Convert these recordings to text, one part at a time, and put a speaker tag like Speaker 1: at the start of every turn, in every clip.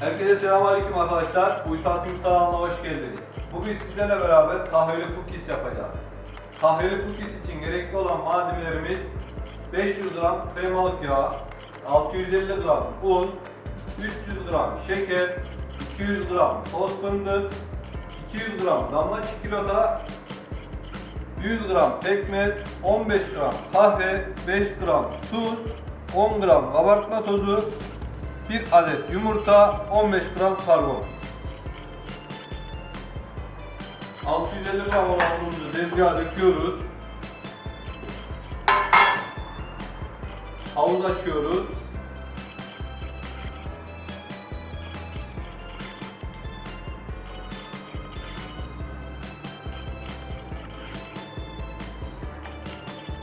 Speaker 1: Herkese selamünaleyküm arkadaşlar. Uysal Simit kanalına hoş geldiniz. Bugün sizlerle beraber kahveli cookies yapacağız. Kahveli cookies için gerekli olan malzemelerimiz 500 gram kremalık yağ, 650 gram un, 300 gram şeker, 200 gram toz fındık, 200 gram damla çikolata, 100 gram pekmez, 15 gram kahve, 5 gram tuz, 10 gram kabartma tozu, 1 adet yumurta, 15 gram karbon. 650 gram olan unumuzu tezgaha döküyoruz. Havuz açıyoruz.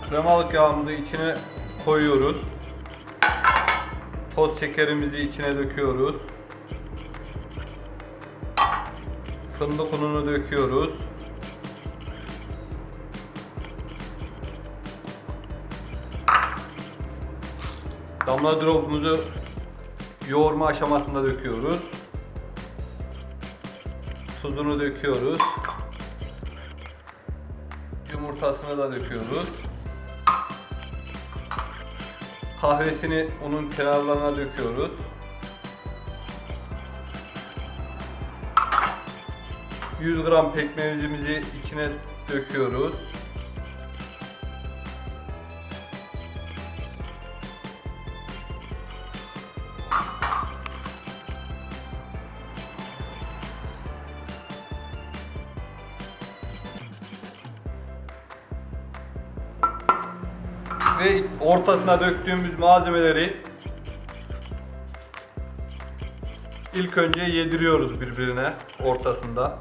Speaker 1: Kremalık yağımızı içine koyuyoruz. Toz şekerimizi içine döküyoruz. Fındık ununu döküyoruz. Damla dropumuzu yoğurma aşamasında döküyoruz. Tuzunu döküyoruz. Yumurtasını da döküyoruz. Kahvesini unun kenarlarına döküyoruz. ...100 gram pekmezimizi içine döküyoruz. Ve ortasına döktüğümüz malzemeleri ilk önce yediriyoruz birbirine ortasında.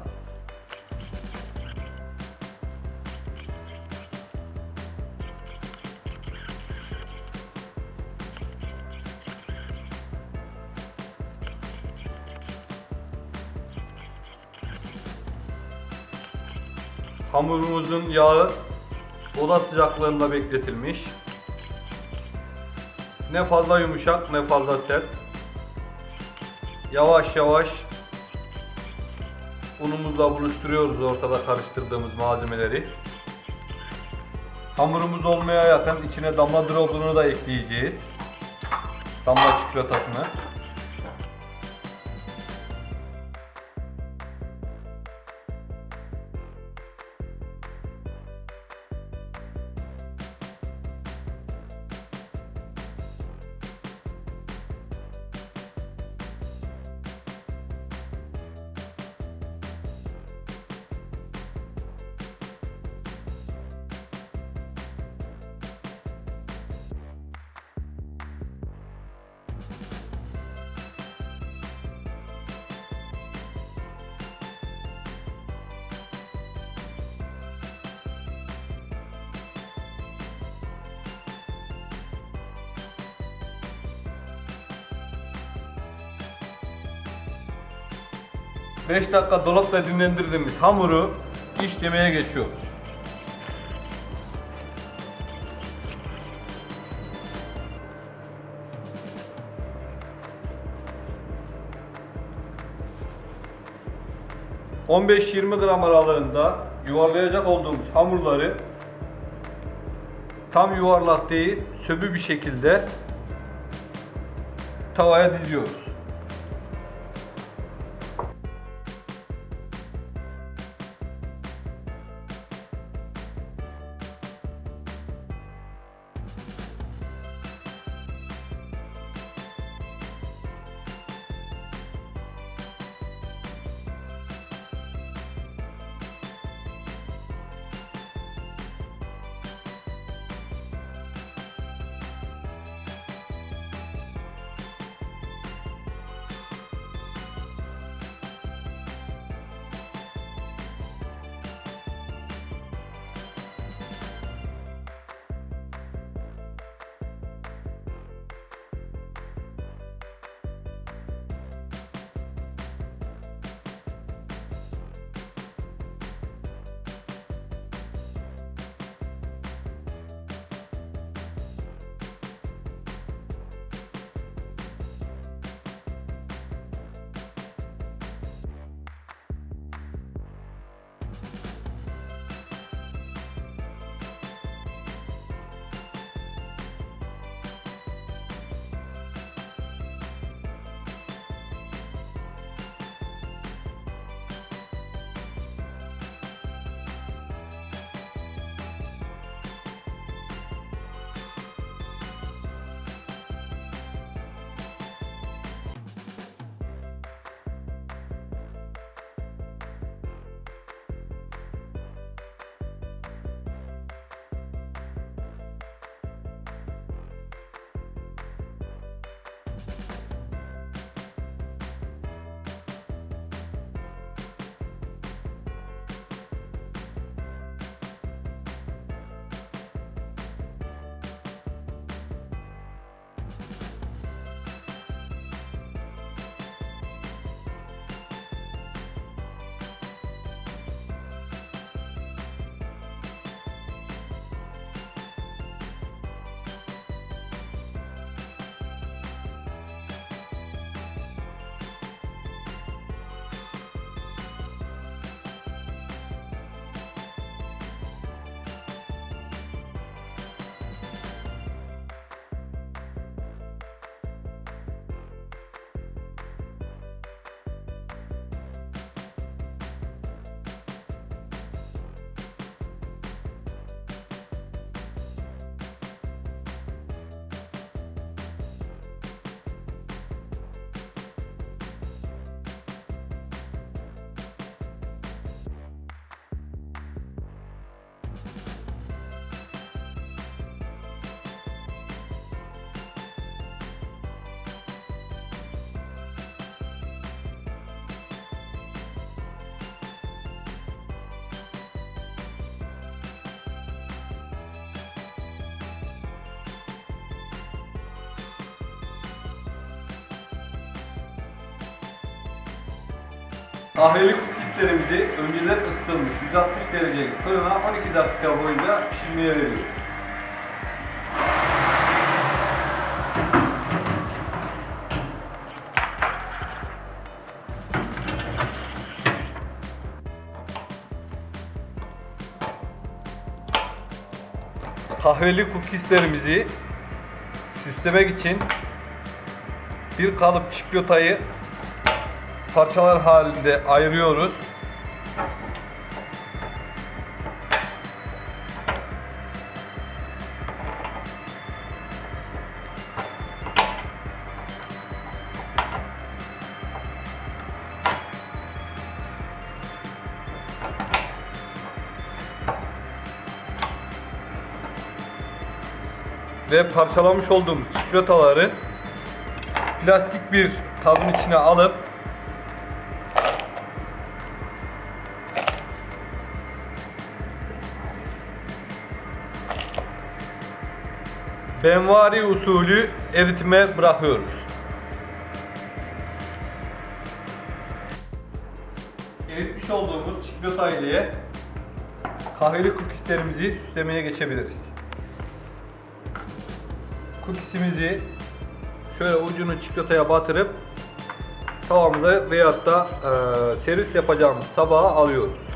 Speaker 1: Hamurumuzun yağı oda sıcaklığında bekletilmiş. Ne fazla yumuşak ne fazla sert. Yavaş yavaş unumuzla buluşturuyoruz ortada karıştırdığımız malzemeleri. Hamurumuz olmaya yakın içine damla drop'unu da ekleyeceğiz. Damla çikolatasını. Beş dakika dolapta dinlendirdiğimiz hamuru işlemeye geçiyoruz. ...15-20 gram aralığında yuvarlayacak olduğumuz hamurları tam yuvarlak değil, söbü bir şekilde tavaya diziyoruz. Kahveli kukislerimizi önceden ısıtılmış 160 derecelik fırına 12 dakika boyunca pişirmeye veriyoruz. Kahveli kukislerimizi süslemek için bir kalıp çikolatayı parçalar halinde ayırıyoruz. Ve parçalamış olduğumuz çikolataları plastik bir kabın içine alıp benvari usulü eritime bırakıyoruz. Eritmiş olduğumuz çikolata ile kahveli kukislerimizi süslemeye geçebiliriz. Kukisimizi şöyle ucunu çikolataya batırıp tavamıza veyahut da e, servis yapacağımız tabağa alıyoruz.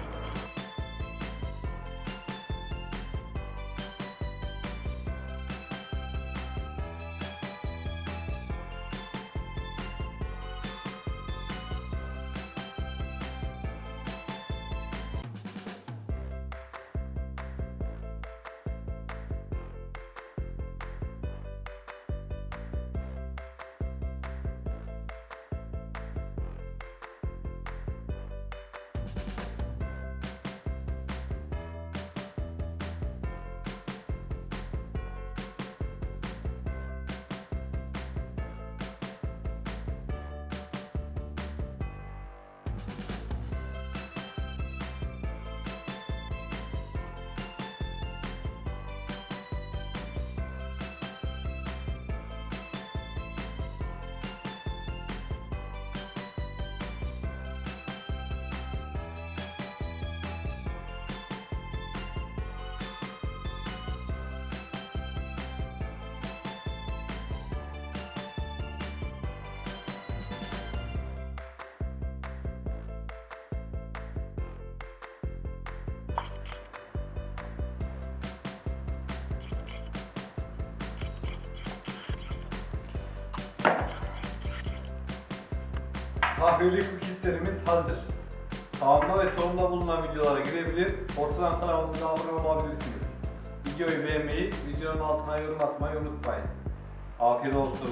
Speaker 1: Kahveli kukislerimiz hazır. Sağında ve solunda bulunan videolara girebilir, ortadan kanalımıza abone olabilirsiniz. Videoyu beğenmeyi, videonun altına yorum atmayı unutmayın. Afiyet olsun.